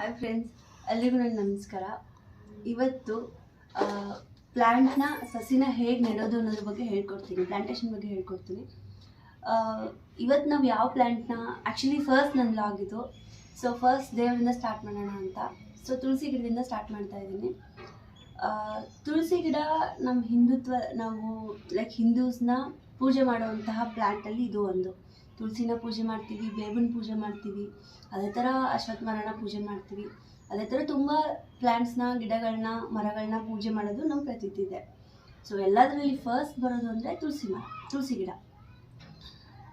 Hi friends ಎಲ್ಲರಿಗೂ ನನ್ನ ನಮಸ್ಕಾರ. ಇವತ್ತು ಪ್ಲ್ಯಾಂಟ್ನ ಸಸಿನ ಹೇಗೆ ನೆಡೋದು ಅನ್ನೋದ್ರ ಬಗ್ಗೆ ಹೇಳ್ಕೊಡ್ತೀನಿ ಪ್ಲಾಂಟೇಶನ್ ಬಗ್ಗೆ ಹೇಳ್ಕೊಡ್ತೀನಿ. ಇವತ್ತು ನಾವು ಯಾವ ಪ್ಲ್ಯಾಂಟ್ನ ಆ್ಯಕ್ಚುಲಿ ಫಸ್ಟ್ ನನ್ನ ಲಾಗ್ ಇದು. ಸೊ ಫಸ್ಟ್ ದೇವರಿಂದ ಸ್ಟಾರ್ಟ್ ಮಾಡೋಣ ಅಂತ. ಸೊ ತುಳಸಿ ಗಿಡದಿಂದ ಸ್ಟಾರ್ಟ್ ಮಾಡ್ತಾ ಇದ್ದೀನಿ. ತುಳಸಿ ಗಿಡ ನಮ್ಮ ಹಿಂದುತ್ವ, ನಾವು ಲೈಕ್ ಹಿಂದೂಸ್ನ ಪೂಜೆ ಮಾಡುವಂತಹ ಪ್ಲ್ಯಾಂಟಲ್ಲಿ ಇದು ಒಂದು. ತುಳಸಿನ ಪೂಜೆ ಮಾಡ್ತೀವಿ, ಬೇವಿನ ಪೂಜೆ ಮಾಡ್ತೀವಿ, ಅದೇ ಥರ ಅಶ್ವತ್ಥಮರಣ ಪೂಜೆ ಮಾಡ್ತೀವಿ. ಅದೇ ಥರ ತುಂಬ ಪ್ಲ್ಯಾಂಟ್ಸ್ನ ಗಿಡಗಳನ್ನ ಮರಗಳನ್ನ ಪೂಜೆ ಮಾಡೋದು ನಮ್ಮ ಪ್ರತೀತಿ ಇದೆ. ಸೊ ಎಲ್ಲದರಲ್ಲಿ ಫಸ್ಟ್ ಬರೋದು ಅಂದರೆ ತುಳಸಿ ಮರ, ತುಳಸಿ ಗಿಡ.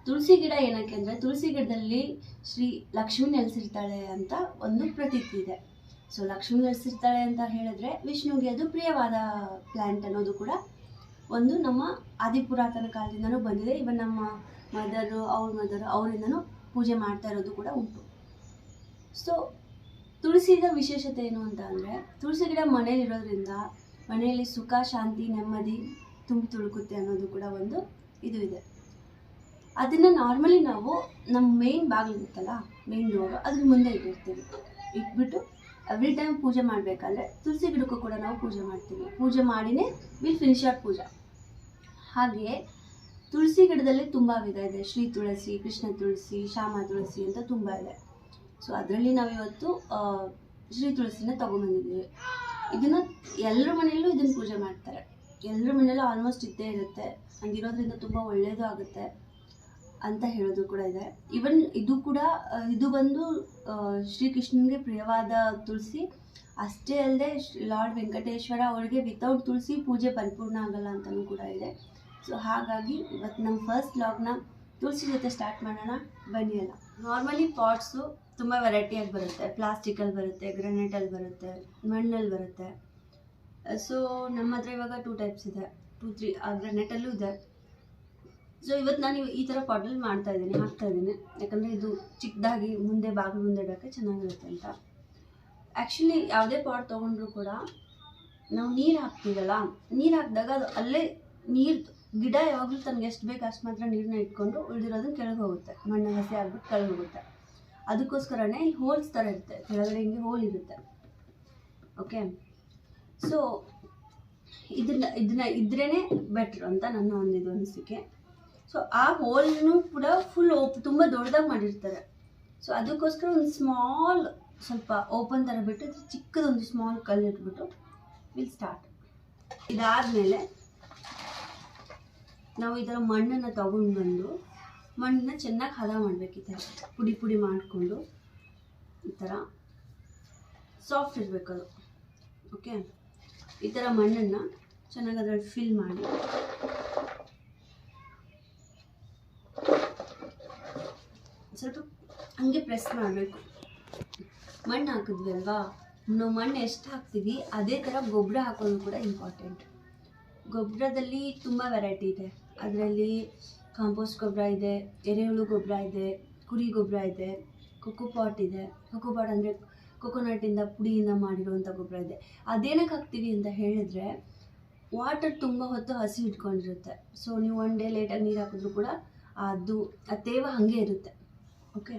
ತುಳಸಿ ಗಿಡ ಏನಕ್ಕೆ ಅಂದರೆ ತುಳಸಿ ಗಿಡದಲ್ಲಿ ಶ್ರೀ ಲಕ್ಷ್ಮಿ ನೆಲೆಸಿರ್ತಾಳೆ ಅಂತ ಒಂದು ಪ್ರತೀತಿ ಇದೆ. ಸೊ ಲಕ್ಷ್ಮಿ ನೆಲೆಸಿರ್ತಾಳೆ ಅಂತ ಹೇಳಿದ್ರೆ ವಿಷ್ಣುಗೆ ಅದು ಪ್ರಿಯವಾದ ಪ್ಲ್ಯಾಂಟ್ ಅನ್ನೋದು ಕೂಡ ಒಂದು ನಮ್ಮ ಆದಿ ಪುರಾತನ ಕಾಲದಿಂದನೂ ಬಂದಿದೆ. ಇವನ್ ನಮ್ಮ ಮದರು ಅವ್ರ ಮದರು ಅವರಿಂದನೂ ಪೂಜೆ ಮಾಡ್ತಾ ಇರೋದು ಕೂಡ ಉಂಟು. ಸೊ ತುಳಸಿದ ವಿಶೇಷತೆ ಏನು ಅಂತ ಅಂದರೆ, ತುಳಸಿ ಗಿಡ ಮನೇಲಿರೋದ್ರಿಂದ ಮನೆಯಲ್ಲಿ ಸುಖ, ಶಾಂತಿ, ನೆಮ್ಮದಿ ತುಂಬಿ ತುಳುಕುತ್ತೆ ಅನ್ನೋದು ಕೂಡ ಒಂದು ಇದು ಇದೆ. ಅದನ್ನು ನಾರ್ಮಲಿ ನಾವು ನಮ್ಮ ಮೇನ್ ಬಾಗಿಲಿರುತ್ತಲ್ಲ ಮೇನ್ ಡೋರು ಅದ್ರ ಮುಂದೆ ಇಟ್ಟಿರ್ತೀವಿ. ಇಟ್ಬಿಟ್ಟು ಎವ್ರಿ ಟೈಮ್ ಪೂಜೆ ಮಾಡಬೇಕಾದ್ರೆ ತುಳಸಿ ಗಿಡಕ್ಕೂ ಕೂಡ ನಾವು ಪೂಜೆ ಮಾಡ್ತೀವಿ. ಪೂಜೆ ಮಾಡಿನೇ ವಿಲ್ ಫಿನಿಶ್ ಆರ್ ಪೂಜಾ. ಹಾಗೆಯೇ ತುಳಸಿ ಗಿಡದಲ್ಲಿ ತುಂಬ ವಿಧ ಇದೆ. ಶ್ರೀ ತುಳಸಿ, ಕೃಷ್ಣ ತುಳಸಿ, ಶ್ಯಾಮ ತುಳಸಿ ಅಂತ ತುಂಬ ಇದೆ. ಸೊ ಅದರಲ್ಲಿ ನಾವಿವತ್ತು ಇವತ್ತು ಶ್ರೀ ತುಳಸಿನ ತೊಗೊಂಬಂದಿದ್ದೀವಿ ಇದನ್ನು ಎಲ್ಲರ ಮನೆಯಲ್ಲೂ ಇದನ್ನು ಪೂಜೆ ಮಾಡ್ತಾರೆ. ಎಲ್ಲರ ಮನೆಯಲ್ಲೂ ಆಲ್ಮೋಸ್ಟ್ ಇದ್ದೇ ಇರುತ್ತೆ. ಹಂಗಿರೋದ್ರಿಂದ ತುಂಬ ಒಳ್ಳೆಯದು ಆಗುತ್ತೆ ಅಂತ ಹೇಳೋದು ಕೂಡ ಇದೆ. ಇವನ್ ಇದು ಕೂಡ ಇದು ಬಂದು ಶ್ರೀಕೃಷ್ಣನಿಗೆ ಪ್ರಿಯವಾದ ತುಳಸಿ. ಅಷ್ಟೇ ಅಲ್ಲದೆ ಲಾರ್ಡ್ ವೆಂಕಟೇಶ್ವರ ಅವರಿಗೆ ವಿತೌಟ್ ತುಳಸಿ ಪೂಜೆ ಪರಿಪೂರ್ಣ ಆಗಲ್ಲ ಅಂತಲೂ ಕೂಡ ಇದೆ. ಸೊ ಹಾಗಾಗಿ ಇವತ್ತು ನಮ್ಮ ಫಸ್ಟ್ ಲಾಗ್ನ ತುಳಸಿ ಜೊತೆ ಸ್ಟಾರ್ಟ್ ಮಾಡೋಣ. ಬನ್ನಿ ಅಲ್ಲ ನಾರ್ಮಲಿ ಪಾಟ್ಸು ತುಂಬ ವೆರೈಟಿಯಾಗಿ ಬರುತ್ತೆ. ಪ್ಲಾಸ್ಟಿಕಲ್ಲಿ ಬರುತ್ತೆ ಗ್ರನೇಟಲ್ಲಿ ಬರುತ್ತೆ ಮಣ್ಣಲ್ಲಿ ಬರುತ್ತೆ. ಸೊ ನಮ್ಮ ಹತ್ರ ಇವಾಗ ಟೂ ಟೈಪ್ಸ್ ಇದೆ. ಟೂ ತ್ರೀ ಆ ಗ್ರನೇಟಲ್ಲೂ ಇದೆ. ಸೊ ಇವತ್ತು ನಾನು ಈ ಥರ ಪಾಟಲ್ಲಿ ಮಾಡ್ತಾ ಇದ್ದೀನಿ, ಹಾಕ್ತಾ ಇದ್ದೀನಿ. ಯಾಕಂದರೆ ಇದು ಚಿಕ್ಕದಾಗಿ ಮುಂದೆ ಬಾಗಿಲು ಮುಂದೆ ಇಡೋಕ್ಕೆ ಚೆನ್ನಾಗಿರುತ್ತೆ ಅಂತ. ಆ್ಯಕ್ಚುಲಿ ಯಾವುದೇ ಪಾಟ್ ತೊಗೊಂಡ್ರು ಕೂಡ ನಾವು ನೀರು ಹಾಕ್ತೀವಲ್ಲ, ನೀರು ಹಾಕಿದಾಗ ಅದು ಅಲ್ಲೇ ನೀರು ಗಿಡ ಯಾವಾಗಲೂ ತನಗೆ ಎಷ್ಟು ಬೇಕು ಅಷ್ಟು ಮಾತ್ರ ನೀರನ್ನ ಇಟ್ಕೊಂಡು ಉಳಿದಿರೋದನ್ನ ಕೆಳಗೆ ಹೋಗುತ್ತೆ. ಮಣ್ಣು ಹಸಿ ಆಗ್ಬಿಟ್ಟು ಕೆಳಗೆ ಹೋಗುತ್ತೆ. ಅದಕ್ಕೋಸ್ಕರನೇ ಇಲ್ಲಿ ಹೋಲ್ಸ್ ಥರ ಇರುತ್ತೆ. ಕೆಳಗಡೆ ಹಿಂಗೆ ಹೋಲ್ ಇರುತ್ತೆ. ಓಕೆ ಸೊ ಇದನ್ನ ಇದನ್ನ ಇದ್ರೇ ಬೆಟ್ರ್ ಅಂತ ನನ್ನ ಒಂದು ಇದು ಅನಿಸಿಕೆ. ಸೊ ಆ ಹೋಲ್ನು ಕೂಡ ಫುಲ್ ಓಪ್ ತುಂಬ ದೊಡ್ಡದಾಗಿ ಮಾಡಿರ್ತಾರೆ. ಸೊ ಅದಕ್ಕೋಸ್ಕರ ಒಂದು ಸ್ಮಾಲ್ ಸ್ವಲ್ಪ ಓಪನ್ ಥರ ಬಿಟ್ಟು, ಚಿಕ್ಕದೊಂದು ಸ್ಮಾಲ್ ಕಲ್ಲು ಇಟ್ಬಿಟ್ಟು ವಿಲ್ ಸ್ಟಾರ್ಟ್ ಇದಾದಮೇಲೆ ನಾವು ಈ ಥರ ಮಣ್ಣನ್ನು ತಗೊಂಡು ಬಂದು, ಮಣ್ಣನ್ನ ಚೆನ್ನಾಗಿ ಹದ ಮಾಡಬೇಕು ಪುಡಿ ಪುಡಿ ಮಾಡಿಕೊಂಡು ಈ ಥರ ಸಾಫ್ಟ್ ಇರಬೇಕು ಅದು. ಓಕೆ ಈ ಥರ ಮಣ್ಣನ್ನು ಚೆನ್ನಾಗಿ ಅದರಲ್ಲಿ ಫಿಲ್ ಮಾಡಿ. ಸ್ವಲ್ಪ ಹಂಗೆ ಪ್ರೆಸ್ ಮಾಡಬೇಕು. ಮಣ್ಣು ಹಾಕಿದ್ವಿ ಅಲ್ವಾ? ನಾವು ಮಣ್ಣು ಎಷ್ಟು ಹಾಕ್ತೀವಿ, ಅದೇ ಥರ ಗೊಬ್ಬರ ಹಾಕೋದು ಕೂಡ ಇಂಪಾರ್ಟೆಂಟ್ ಗೊಬ್ಬರದಲ್ಲಿ ತುಂಬ ವೆರೈಟಿ ಇದೆ. ಅದರಲ್ಲಿ ಕಾಂಪೋಸ್ಟ್ ಗೊಬ್ಬರ ಇದೆ, ಎರೆಹುಳು ಗೊಬ್ಬರ ಇದೆ, ಕುರಿ ಗೊಬ್ಬರ ಇದೆ ಕೊಕ್ಕೋ ಪಾಟ್ ಇದೆ. ಕೊಕ್ಕೋ ಪಾಟ್ ಅಂದರೆ ಕೊಕೊನಟ್ಟಿಂದ ಪುಡಿಯಿಂದ ಮಾಡಿರುವಂಥ ಗೊಬ್ಬರ ಇದೆ. ಅದೇನಕ್ಕೆ ಹಾಕ್ತೀವಿ ಅಂತ ಹೇಳಿದರೆ ವಾಟರ್ ತುಂಬ ಹೊತ್ತು ಹಸಿ ಇಟ್ಕೊಂಡಿರುತ್ತೆ. ಸೊ ನೀವು ಒನ್ ಡೇ ಲೇಟಾಗಿ ನೀರು ಹಾಕಿದ್ರು ಕೂಡ ಅದು, ಆ ತೇವ ಹಾಗೆ ಇರುತ್ತೆ. ಓಕೆ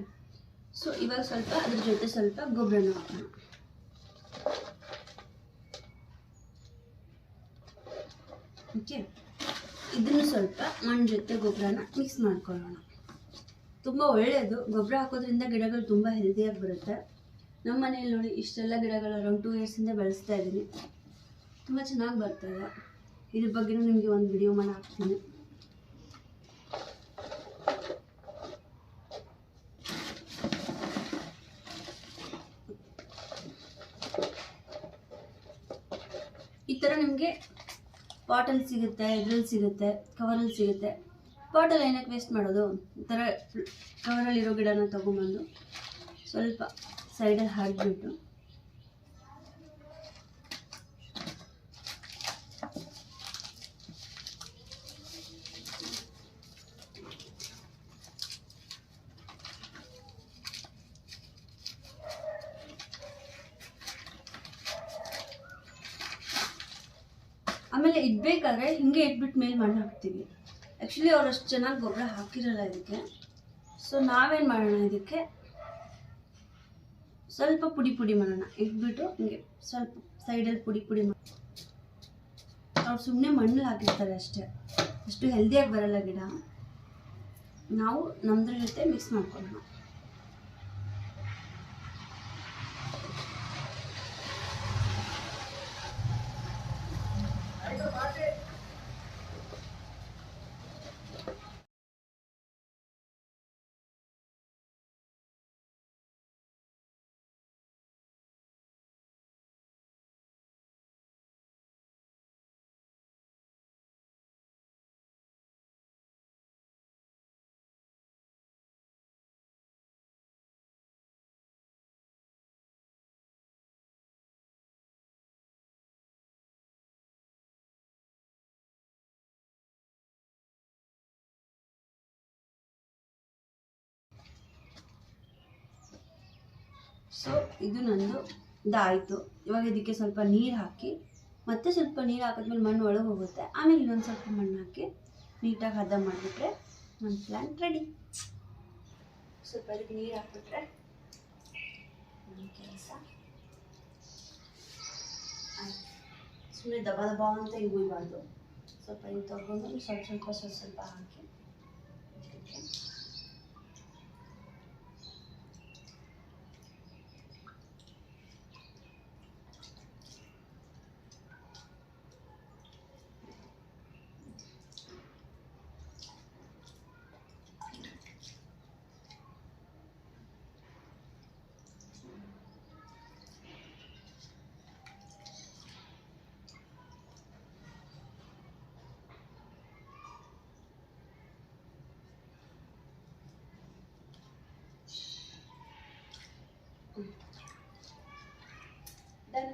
ಸೊ ಇವಾಗ ಸ್ವಲ್ಪ ಅದ್ರ ಜೊತೆ ಸ್ವಲ್ಪ ಗೊಬ್ಬರನ ಹಾಕೋಣ. ಓಕೆ? ಇದನ್ನು ಸ್ವಲ್ಪ ಮಣ್ಣು ಜೊತೆ ಗೊಬ್ಬರನ ಮಿಕ್ಸ್ ಮಾಡ್ಕೊಳ್ಳೋಣ. ತುಂಬ ಒಳ್ಳೆಯದು. ಗೊಬ್ಬರ ಹಾಕೋದ್ರಿಂದ ಗಿಡಗಳು ತುಂಬ ಹೆಲ್ದಿಯಾಗಿ ಬರುತ್ತೆ. ನಮ್ಮ ಮನೆಯಲ್ಲಿ ನೋಡಿ ಇಷ್ಟೆಲ್ಲ ಗಿಡಗಳು ಅರೌಂಡ್ ಟೂ ಇಯರ್ಸಿಂದ ಬೆಳೆಸ್ತಾ ಇದ್ದೀನಿ. ತುಂಬ ಚೆನ್ನಾಗಿ ಬರ್ತಾಯಿದೆ ಇದ್ರ ಬಗ್ಗೆನೂ ನಿಮಗೆ ಒಂದು ವಿಡಿಯೋ ಮಾಡಿ ಹಾಕ್ತೀನಿ. ಈ ಥರ ನಿಮಗೆ ಪಾಟಲ್ಲಿ ಸಿಗುತ್ತೆ ಇದ್ರಲ್ಲಿ ಸಿಗುತ್ತೆ ಕವರಲ್ಲಿ ಸಿಗುತ್ತೆ. ಪಾಟಲ್ಲಿ ಏನಕ್ಕೆ ವೇಸ್ಟ್ ಮಾಡೋದು? ಈ ಥರ ಕವರಲ್ಲಿರೋ ಗಿಡನ ತೊಗೊಂಬಂದು ಸ್ವಲ್ಪ ಸೈಡಲ್ಲಿ ಹಾಕಿಬಿಟ್ಟು ಆಮೇಲೆ ಇಡ್ಬೇಕಾದ್ರೆ ಹಿಂಗೆ ಇಟ್ಬಿಟ್ಟು ಮೇಲೆ ಮಣ್ಣು ಹಾಕ್ತೀವಿ ಆ್ಯಕ್ಚುಲಿ ಅವ್ರು ಅಷ್ಟು ಚೆನ್ನಾಗಿ ಗೊಬ್ಬರ ಹಾಕಿರಲ್ಲ ಇದಕ್ಕೆ. ಸೊ ನಾವೇನು ಮಾಡೋಣ ಇದಕ್ಕೆ? ಸ್ವಲ್ಪ ಪುಡಿ ಪುಡಿ ಮಾಡೋಣ. ಇಟ್ಬಿಟ್ಟು ಹಿಂಗೆ ಸ್ವಲ್ಪ ಸೈಡಲ್ಲಿ ಪುಡಿ ಪುಡಿ ಮಾಡಿ ಅವ್ರು ಸುಮ್ಮನೆ ಮಣ್ಣಲ್ಲಿ ಹಾಕಿರ್ತಾರೆ ಅಷ್ಟೇ. ಅಷ್ಟು ಹೆಲ್ದಿಯಾಗಿ ಬರಲ್ಲ ಗಿಡ. ನಾವು ನಮ್ದ್ರ ಜೊತೆ ಮಿಕ್ಸ್ ಮಾಡ್ಕೊಳ್ಳೋಣ. ಸೊ, ಇದು ನಂದು, ಇದಾಯಿತು. ಇವಾಗ ಇದಕ್ಕೆ ಸ್ವಲ್ಪ ನೀರು ಹಾಕಿ, ಮತ್ತೆ ಸ್ವಲ್ಪ ನೀರು ಹಾಕಿದ್ಮೇಲೆ ಮಣ್ಣು ಒಳಗೆ ಹೋಗುತ್ತೆ. ಆಮೇಲೆ ಇನ್ನೊಂದು ಸ್ವಲ್ಪ ಮಣ್ಣು ಹಾಕಿ ನೀಟಾಗಿ ಹದ ಮಾಡಿಬಿಟ್ರೆ ನನ್ನ ಪ್ಲ್ಯಾಂಟ್ ರೆಡಿ. ಸ್ವಲ್ಪ ಅದಕ್ಕೆ ನೀರು ಹಾಕಿಬಿಟ್ರೆ ಕೆಲಸ. ಆಯಿತು. ಸುಮ್ಮನೆ ದಬ ದಬ ಅಂತ ಇವು ಇವಾಗ ಸ್ವಲ್ಪ ಇದು ತೊಗೊಂಡು ಸ್ವಲ್ಪ ಸ್ವಲ್ಪ ಸ್ವಲ್ಪ ಸ್ವಲ್ಪ ಹಾಕಿ. then